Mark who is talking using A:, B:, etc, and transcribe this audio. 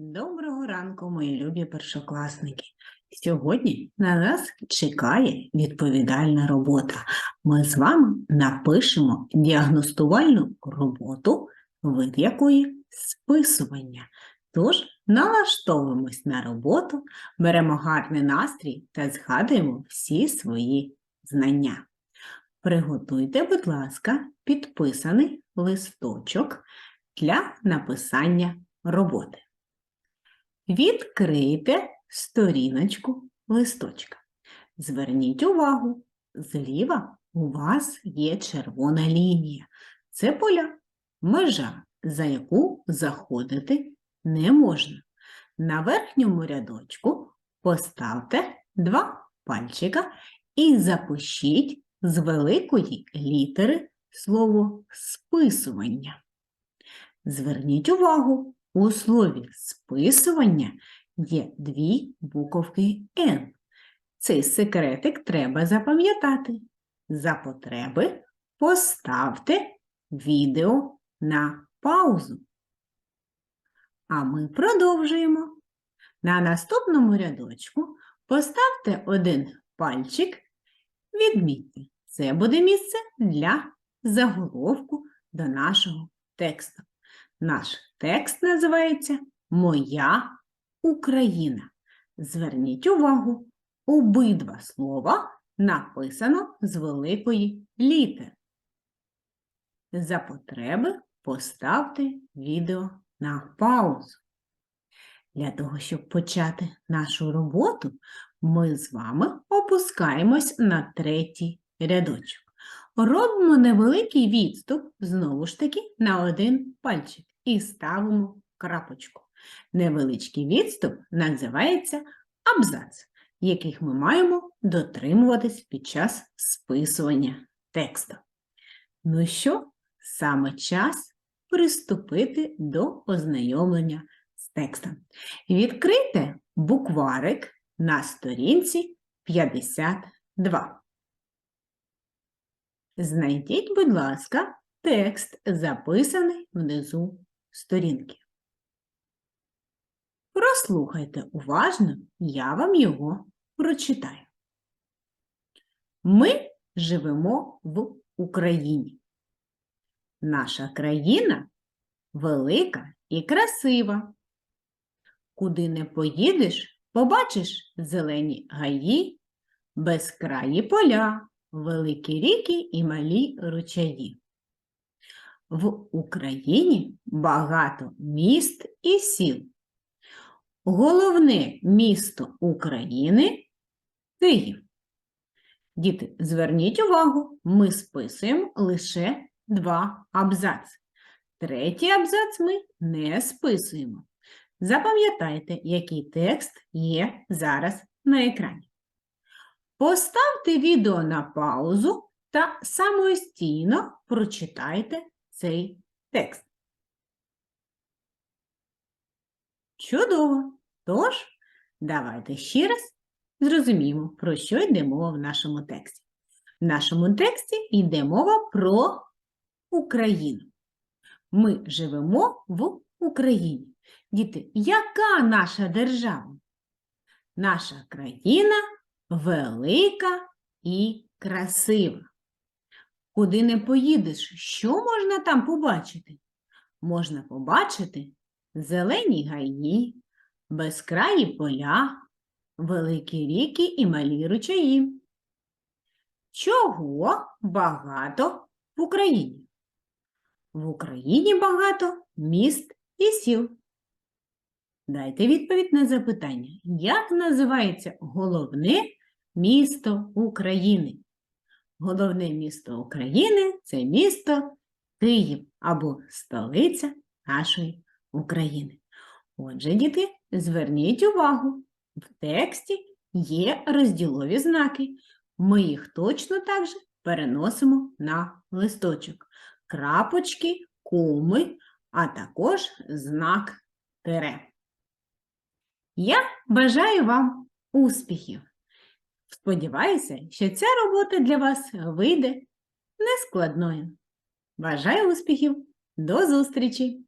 A: Доброго ранку, мої любі першокласники. Сьогодні на нас чекає відповідальна робота. Ми з вами напишемо діагностувальну роботу, вид якої списування. Тож налаштовуємось на роботу, беремо гарний настрій та згадуємо всі свої знання. Приготуйте, будь ласка, підписаний листочок для написання роботи. Відкрийте сторіночку листочка. Зверніть увагу, зліва у вас є червона лінія. Це поля, межа, за яку заходити не можна. На верхньому рядочку поставте два пальчика і запишіть з великої літери слово списування. Зверніть увагу, у слові списування є дві буковки Н. Цей секретик треба запам'ятати. За потреби поставте відео на паузу. А ми продовжуємо. На наступному рядочку поставте один пальчик, відмітьте. Це буде місце для заголовку до нашого тексту. Наш текст називається Моя Україна. Зверніть увагу, обидва слова написано з великої літери. За потреби поставте відео на паузу. Для того, щоб почати нашу роботу, ми з вами опускаємось на третій рядочок. Робимо невеликий відступ, знову ж таки, на один пальчик і ставимо крапочку. Невеличкий відступ називається абзац, яких ми маємо дотримуватись під час списування тексту. Ну що, саме час приступити до ознайомлення з текстом. Відкрийте букварик на сторінці 52. Знайдіть, будь ласка, текст, записаний внизу сторінки. Прослухайте уважно, я вам його прочитаю. Ми живемо в Україні. Наша країна велика і красива. Куди не поїдеш, побачиш зелені гаї, безкраї поля, великі ріки і малі ручаї. В Україні багато міст і сіл. Головне місто України Київ. Діти, зверніть увагу, ми списуємо лише два абзаци. Третій абзац ми не списуємо. Запам'ятайте, який текст є зараз на екрані. Поставте відео на паузу та самостійно прочитайте цей текст. Чудово! Тож, давайте ще раз зрозуміємо, про що йде мова в нашому тексті. В нашому тексті йде мова про Україну. Ми живемо в Україні. Діти, яка наша держава? Наша країна велика і красива. Куди не поїдеш, що можна там побачити? Можна побачити зелені гаї, безкраї поля, великі ріки і малі ручаї. Чого багато в Україні? В Україні багато міст і сіл. Дайте відповідь на запитання, як називається головне місто України? Головне місто України це місто Київ або столиця нашої України. Отже, діти, зверніть увагу, в тексті є розділові знаки. Ми їх точно так же переносимо на листочок. Крапочки, коми, а також знак тире. Я бажаю вам успіхів! Сподіваюся, що ця робота для вас вийде нескладною. Бажаю успіхів! До зустрічі!